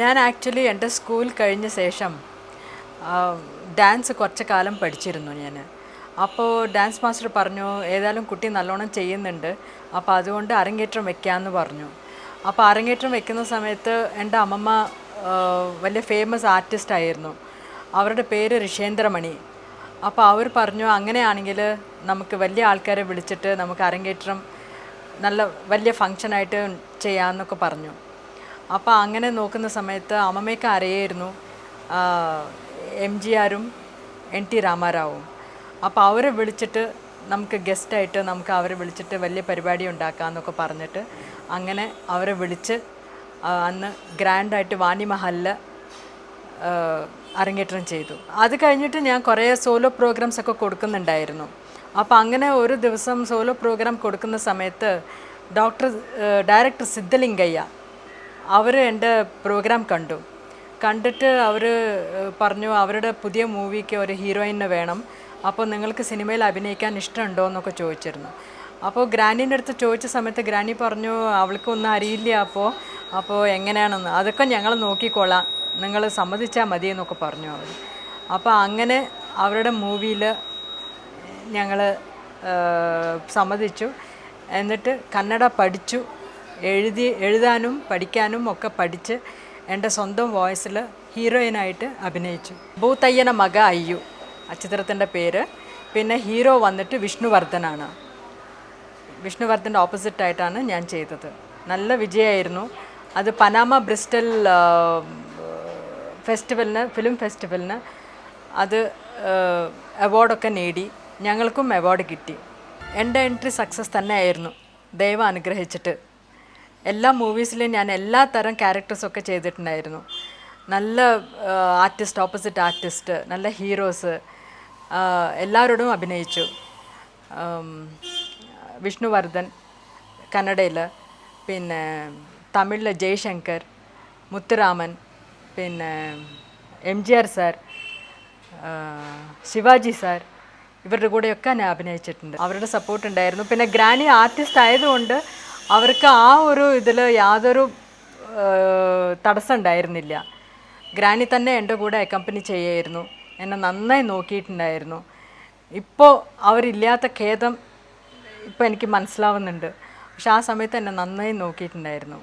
ഞാൻ ആക്ച്വലി എന്റെ സ്കൂൾ കഴിഞ്ഞ ശേഷം ഡാൻസ് കുറച്ച് കാലം പഠിച്ചിരുന്നു ഞാൻ. അപ്പോൾ ഡാൻസ് മാസ്റ്റർ പറഞ്ഞു ഏതായാലും കുട്ടി നല്ലോണം ചെയ്യുന്നുണ്ട്. അപ്പോൾ അതുകൊണ്ട് അരങ്ങേറ്റം വെക്കാമെന്ന് പറഞ്ഞു. അപ്പോൾ അരങ്ങേറ്റം വെക്കുന്ന സമയത്ത് എന്റെ അമ്മമ്മ വലിയ ഫേമസ് ആർട്ടിസ്റ്റ് ആയിരുന്നു. അവരുടെ പേര് ഋഷേന്ദ്രമണി. അപ്പോൾ അവർ പറഞ്ഞു അങ്ങനെയാണെങ്കിൽ നമുക്ക് വലിയ ആൾക്കാരെ വിളിച്ചിട്ട് നമുക്ക് അരങ്ങേറ്റം നല്ല വലിയ ഫങ്ഷനായിട്ട് ചെയ്യാമെന്നൊക്കെ പറഞ്ഞു. അപ്പോൾ അങ്ങനെ നോക്കുന്ന സമയത്ത് അമ്മമ്മയ്ക്ക് അറിയായിരുന്നു എം ജി ആറും എൻ ടി രാമാറാവും. അപ്പോൾ അവരെ വിളിച്ചിട്ട് നമുക്ക് ഗസ്റ്റായിട്ട് നമുക്ക് അവരെ വിളിച്ചിട്ട് വലിയ പരിപാടി ഉണ്ടാക്കാമെന്നൊക്കെ പറഞ്ഞിട്ട് അങ്ങനെ അവരെ വിളിച്ച് അന്ന് ഗ്രാൻഡായിട്ട് വാണി മഹലിൽ അരങ്ങേറ്റം ചെയ്തു. അത് കഴിഞ്ഞിട്ട് ഞാൻ കുറേ സോലോ പ്രോഗ്രാംസ് ഒക്കെ കൊടുക്കുന്നുണ്ടായിരുന്നു. അപ്പോൾ അങ്ങനെ ഒരു ദിവസം സോലോ പ്രോഗ്രാം കൊടുക്കുന്ന സമയത്ത് ഡോക്ടർ ഡയറക്ടർ സിദ്ധലിംഗയ്യ അവർ എന്റെ പ്രോഗ്രാം കണ്ടു. കണ്ടിട്ട് അവർ പറഞ്ഞു അവരുടെ പുതിയ മൂവിക്ക് ഒരു ഹീറോയിനെ വേണം. അപ്പോൾ നിങ്ങൾക്ക് സിനിമയിൽ അഭിനയിക്കാൻ ഇഷ്ടമുണ്ടോ എന്നൊക്കെ ചോദിച്ചിരുന്നു. അപ്പോൾ ഗ്രാനീന്റെ അടുത്ത് ചോദിച്ച സമയത്ത് ഗ്രാനി പറഞ്ഞു അവൾക്കൊന്നും അറിയില്ല അപ്പോൾ അപ്പോൾ എങ്ങനെയാണെന്ന്? അതൊക്കെ ഞങ്ങൾ നോക്കിക്കോളാം. നിങ്ങൾ സമ്മതിച്ചാൽ മതി എന്നൊക്കെ പറഞ്ഞു അവർ അപ്പോൾ അങ്ങനെ അവരുടെ മൂവിയിൽ ഞങ്ങൾ സമ്മതിച്ചു. എന്നിട്ട് കന്നഡ പഠിച്ചു. എഴുതി എഴുതാനും പഠിക്കാനും ഒക്കെ പഠിച്ച് എന്റെ സ്വന്തം വോയിസിൽ ഹീറോയിനായിട്ട് അഭിനയിച്ചു. ഭൂതയ്യന മക അയ്യു ആ ചിത്രത്തിന്റെ പേര്. പിന്നെ ഹീറോ വന്നിട്ട് വിഷ്ണുവർദ്ധനാണ്. വിഷ്ണുവർദ്ധന്റെ ഓപ്പോസിറ്റായിട്ടാണ് ഞാൻ ചെയ്തത്. നല്ല വിജയമായിരുന്നു. അത് പനാമ ബ്രിസ്റ്റൽ ഫെസ്റ്റിവലിന് ഫിലിം ഫെസ്റ്റിവലിന് അത് അവാർഡൊക്കെ നേടി. ഞങ്ങൾക്കും അവാർഡ് കിട്ടി. എന്റെ എൻട്രി സക്സസ് തന്നെയായിരുന്നു. ദൈവം അനുഗ്രഹിച്ചിട്ട്. എല്ലാ മൂവീസിലും ഞാൻ എല്ലാ തരം ക്യാരക്ടേഴ്സൊക്കെ ചെയ്തിട്ടുണ്ടായിരുന്നു. നല്ല ആർട്ടിസ്റ്റ് ഓപ്പോസിറ്റ് ആർട്ടിസ്റ്റ് നല്ല ഹീറോസ് എല്ലാവരോടും അഭിനയിച്ചു. വിഷ്ണുവർദ്ധൻ കന്നഡയിൽ പിന്നെ തമിഴിൽ ജയശങ്കർ മുത്തുരാമൻ പിന്നെ M G R sir Shivaji sir ഇവരുടെ കൂടെയൊക്കെ ഞാൻ അഭിനയിച്ചിട്ടുണ്ട്. അവരുടെ സപ്പോർട്ട് ഉണ്ടായിരുന്നു. പിന്നെ ഗ്രാനി ആർട്ടിസ്റ്റ് ആയതുകൊണ്ട് അവർക്ക് ആ ഒരു ഇതിൽ യാതൊരു തടസ്സം ഉണ്ടായിരുന്നില്ല. ഗ്രാനി തന്നെ എന്റെ കൂടെ അക്കമ്പനി ചെയ്യായിരുന്നു. എന്നെ നന്നായി നോക്കിയിട്ടുണ്ടായിരുന്നു. ഇപ്പോൾ അവരില്ലാത്ത ഖേദം ഇപ്പോൾ എനിക്ക് മനസ്സിലാവുന്നുണ്ട്. പക്ഷെ ആ സമയത്ത് എന്നെ നന്നായി നോക്കിയിട്ടുണ്ടായിരുന്നു.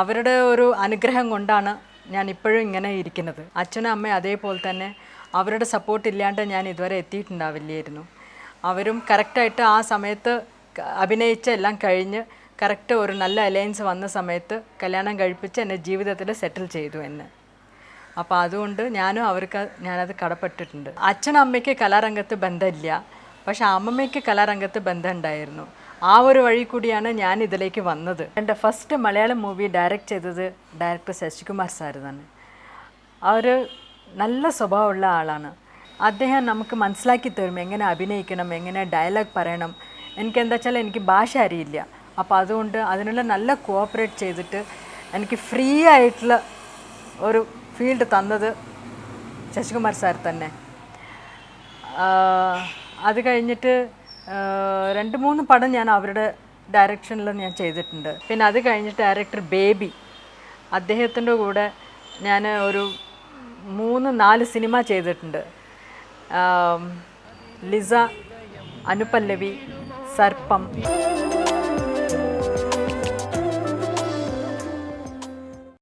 അവരുടെ ഒരു അനുഗ്രഹം കൊണ്ടാണ് ഞാൻ ഇപ്പോഴും ഇങ്ങനെ ഇരിക്കുന്നത്. അച്ഛനും അമ്മയും അതേപോലെ തന്നെ അവരുടെ സപ്പോർട്ട് ഇല്ലാണ്ട് ഞാൻ ഇതുവരെ എത്തിയിട്ടുണ്ടാവില്ലായിരുന്നു. അവരും കറക്റ്റായിട്ട് ആ സമയത്ത് അഭിനയിച്ച എല്ലാം കഴിഞ്ഞ് കറക്റ്റ് ഒരു നല്ല അലയൻസ് വന്ന സമയത്ത് കല്യാണം കഴിപ്പിച്ച് എന്നെ ജീവിതത്തിൽ സെറ്റിൽ ചെയ്തു എന്നെ. അപ്പോൾ അതുകൊണ്ട് ഞാനും അവർക്ക് ഞാനത് കടപ്പെട്ടിട്ടുണ്ട്. അച്ഛനും അമ്മയ്ക്ക് കലാരംഗത്ത് ബന്ധമില്ല. പക്ഷെ അമ്മമ്മയ്ക്ക് കലാരംഗത്ത് ബന്ധമുണ്ടായിരുന്നു. ആ ഒരു വഴി കൂടിയാണ് ഞാൻ ഇതിലേക്ക് വന്നത്. എന്റെ ഫസ്റ്റ് മലയാളം മൂവി ഡയറക്റ്റ് ചെയ്തത് ഡയറക്ടർ ശശികുമാർ സാർ തന്നെ അവർ നല്ല സ്വഭാവമുള്ള ആളാണ്. അദ്ദേഹം നമുക്ക് മനസ്സിലാക്കി തരും എങ്ങനെ അഭിനയിക്കണം എങ്ങനെ ഡയലോഗ് പറയണം. എനിക്ക് എന്താ വെച്ചാൽ എനിക്ക് ഭാഷ അറിയില്ല. അപ്പോൾ അതുകൊണ്ട് അതിനുള്ള നല്ല കോപ്പറേറ്റ് ചെയ്തിട്ട് എനിക്ക് ഫ്രീ ആയിട്ടുള്ള ഒരു ഫീൽഡ് തന്നത് ശശികുമാർ സാർ തന്നെ. അത് കഴിഞ്ഞിട്ട് രണ്ട് മൂന്ന് പടം ഞാൻ അവരുടെ ഡയറക്ഷനിൽ ഞാൻ ചെയ്തിട്ടുണ്ട്. പിന്നെ അത് കഴിഞ്ഞിട്ട് ഡയറക്ടർ ബേബി അദ്ദേഹത്തിന്റെ കൂടെ ഞാൻ ഒരു മൂന്ന് നാല് സിനിമ ചെയ്തിട്ടുണ്ട്. ലിസ അനുപല്ലവി സർപ്പം.